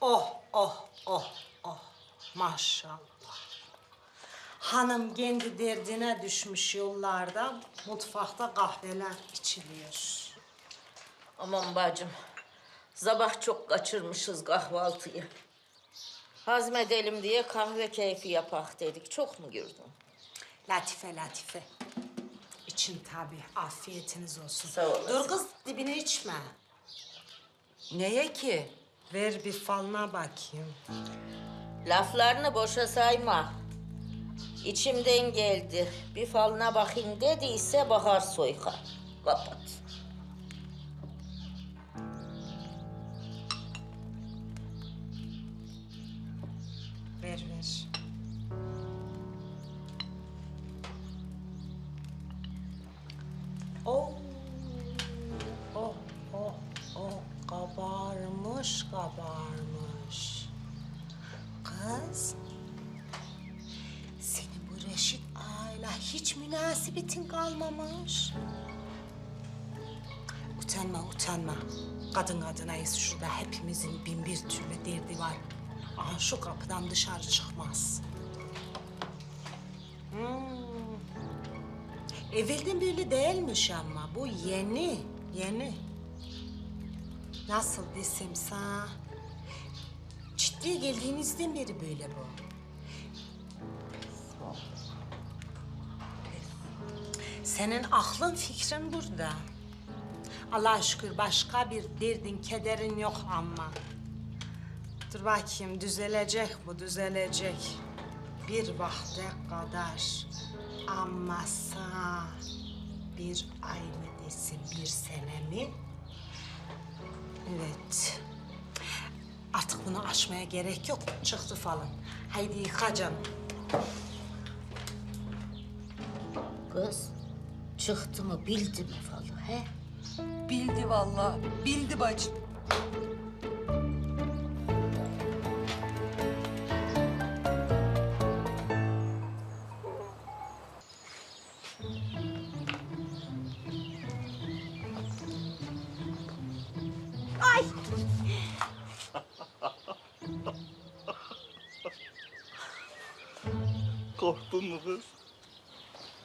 Oh, oh, oh, oh. Maşallah. Hanım kendi derdine düşmüş yollarda mutfakta kahveler içiliyor. Aman bacım. Sabah çok kaçırmışız kahvaltıyı. Hazmedelim diye kahve keyfi yapak dedik. Çok mu girdin? Latife, latife. İçin tabii. Afiyetiniz olsun. Sağ olasın. Dur kız dibine içme. Neye ki? Ver bir falına bakayım. Laflarını boşa sayma. İçimden geldi. Bir falına bakayım dediyse bakar soyka. Kapat. Ver ver. Oh, kabarmış. Kız, senin bu Reşit ağayla hiç münasebetin kalmamış. Utanma, utanma. Kadın kadınayız şurada. Hepimizin bin bir türlü derdi var. Aha şu kapıdan dışarı çıkmaz. Hmm. Evvelden böyle değilmiş ama bu yeni, yeni. Nasıl desem sana? Ciddi geldiğinizden beri böyle bu. Senin aklın fikrin burada. Allah'a şükür başka bir derdin, kederin yok ama. Dur bakayım, düzelecek bu, düzelecek. Bir vakte kadar. Ama sana bir ay mı desin, bir sene mi? Evet. Artık bunu aşmaya gerek yok. Çıktı falan. Haydi yıka canım. Kız, çıktı mı bildi mi falı he? Bildi vallahi. Bildi bacım. Korktun mu kız?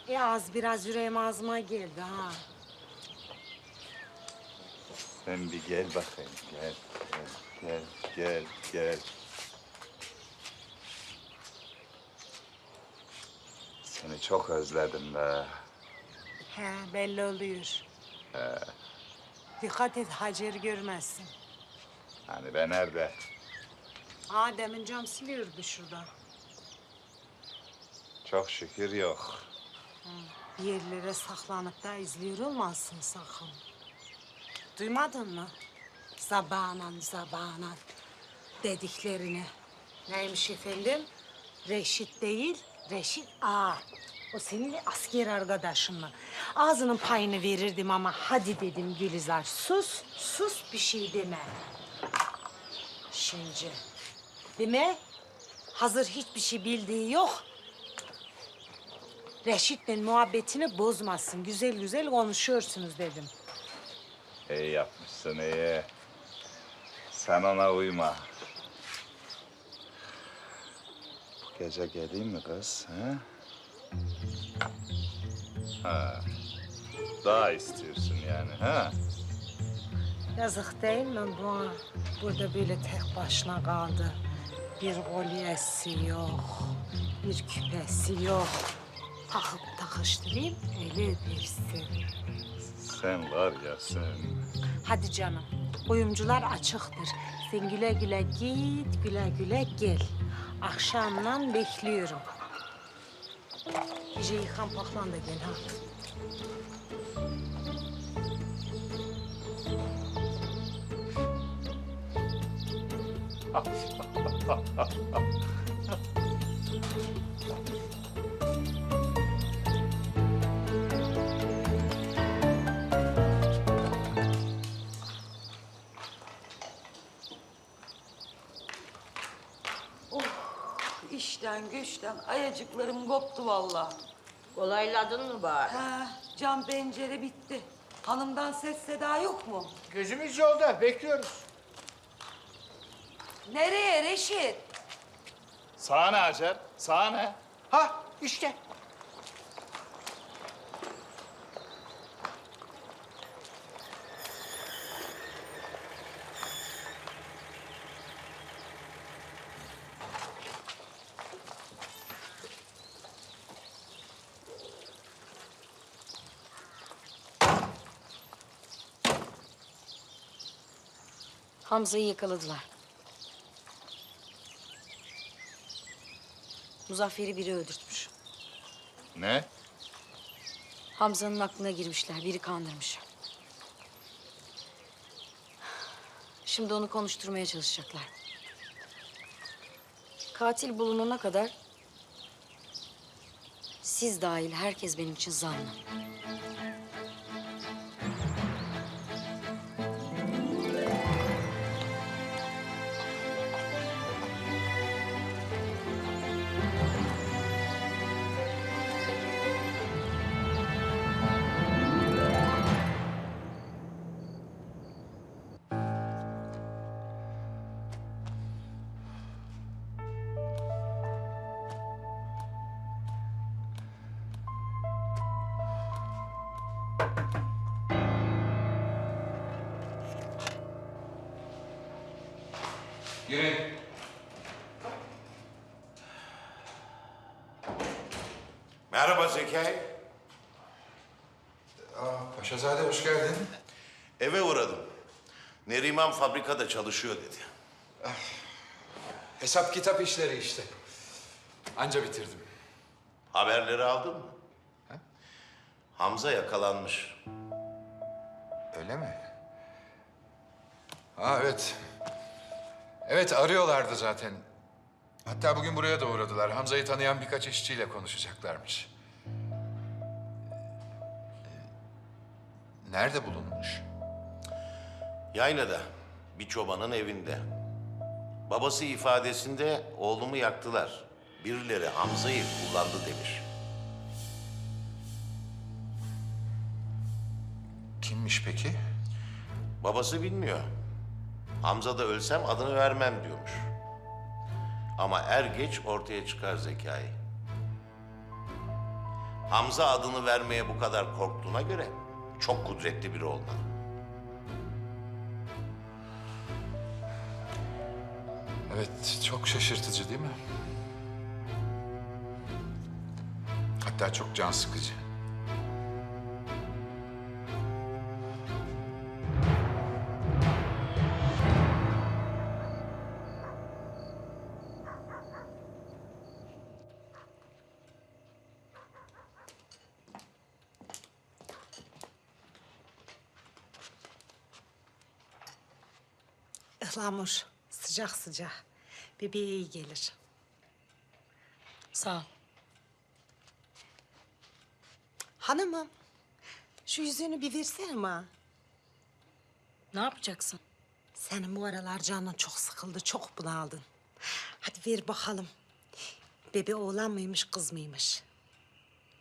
E az biraz yüreğim ağzıma geldi ha. Sen bir gel bakayım. Gel, gel, gel, gel, gel. Seni çok özledim be. He belli oluyor. Dikkat et Hacer görmezsin. Hani ben nerede? Aa demin cam siliyordu şurada. Çok şükür yok. Bir yerlere saklanıp da izliyor olmazsın sakın. Duymadın mı? Zabanan zabanan dediklerini. Neymiş efendim? Reşit değil, Reşit A. O senin asker arkadaşın mı? Ağzının payını verirdim ama hadi dedim Gülizar. Sus, sus bir şey deme. Şimdi. Deme. Hazır hiçbir şey bildiği yok. Reşit'le muhabbetini bozmasın. Güzel güzel konuşuyorsunuz dedim. İyi yapmışsın iyi. Sen ona uyma. Bu gece geleyim mi kız? Ha? Ha. Daha istiyorsun yani ha? Yazık değil mi bu? Burada böyle tek başına kaldı. Bir kolyesi yok, bir küpesi yok. Takıp takıştırayım, öyle öpersin. Sen var ya sen. Hadi canım, kuyumcular açıktır. Sen güle güle git, güle güle gel. Akşamdan bekliyorum. Gece yıkan paklan da gel ha. İşten güçten ayacıklarım koptu vallahi. Kolayladın mı bari? Ha, cam pencere bitti. Hanımdan ses seda yok mu? Gözümüz yolda, bekliyoruz. Nereye Reşit? Sahne Hacer, sahne. Ha işte. Hamza'yı yakaladılar. Muzaffer'i biri öldürtmüş. Ne? Hamza'nın aklına girmişler. Biri kandırmış. Şimdi onu konuşturmaya çalışacaklar. Katil bulunana kadar siz dahil herkes benim için zanlı. Girin. Merhaba Zekai. Paşazade hoş geldin. Eve uğradım. Neriman fabrikada çalışıyor dedi. Hesap kitap işleri işte. Anca bitirdim. Haberleri aldın mı? Hamza yakalanmış. Öyle mi? Ha evet. Evet arıyorlardı zaten. Hatta bugün buraya da uğradılar. Hamza'yı tanıyan birkaç işçiyle konuşacaklarmış. Ee, Nerede bulunmuş? Yaylada bir çobanın evinde. Babası ifadesinde oğlumu yaktılar. Birileri Hamza'yı kullandı demiş. Kimmiş peki? Babası bilmiyor. Hamza da ölsem adını vermem diyormuş. Ama er geç ortaya çıkar zekayı. Hamza adını vermeye bu kadar korktuğuna göre çok kudretli biri olmalı. Evet, çok şaşırtıcı değil mi? Hatta çok can sıkıcı. Ihlamur. Sıcak sıcak. Bebeğe iyi gelir. Sağ ol. Hanımım. Şu yüzüğünü bir versene bana. Ne yapacaksın? Senin bu aralar canın çok sıkıldı, çok bunaldın. Hadi ver bakalım. Bebe oğlan mıymış, kız mıymış?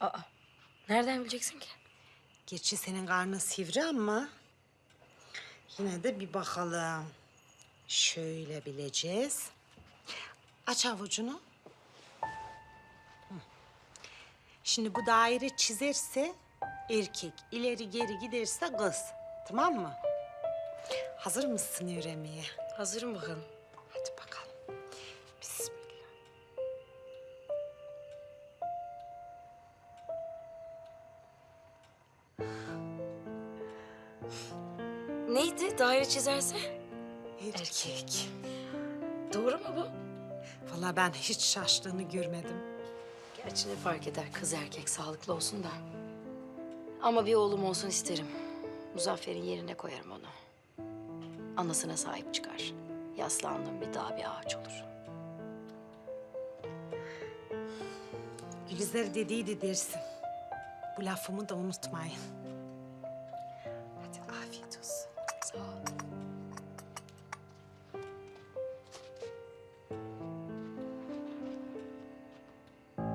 Aa, nereden bileceksin ki? Gerçi senin karnın sivri ama... Yine de bir bakalım. Şöyle bileceğiz. Aç avucunu. Hı. Şimdi bu daire çizerse erkek, ileri geri giderse kız. Tamam mı? Hazır mısın öğrenmeye? Hazırım bakalım. Hadi bakalım. Bismillah. Neydi? Daire çizerse? Erkek. Doğru mu bu? Vallahi ben hiç şaştığını görmedim. Gerçi ne fark eder kız erkek sağlıklı olsun da. Ama bir oğlum olsun isterim. Muzaffer'in yerine koyarım onu. Anasına sahip çıkar. Yaslandığım bir dağ bir ağaç olur. Gülizar dediydi dersin. Bu lafımı da unutmayın.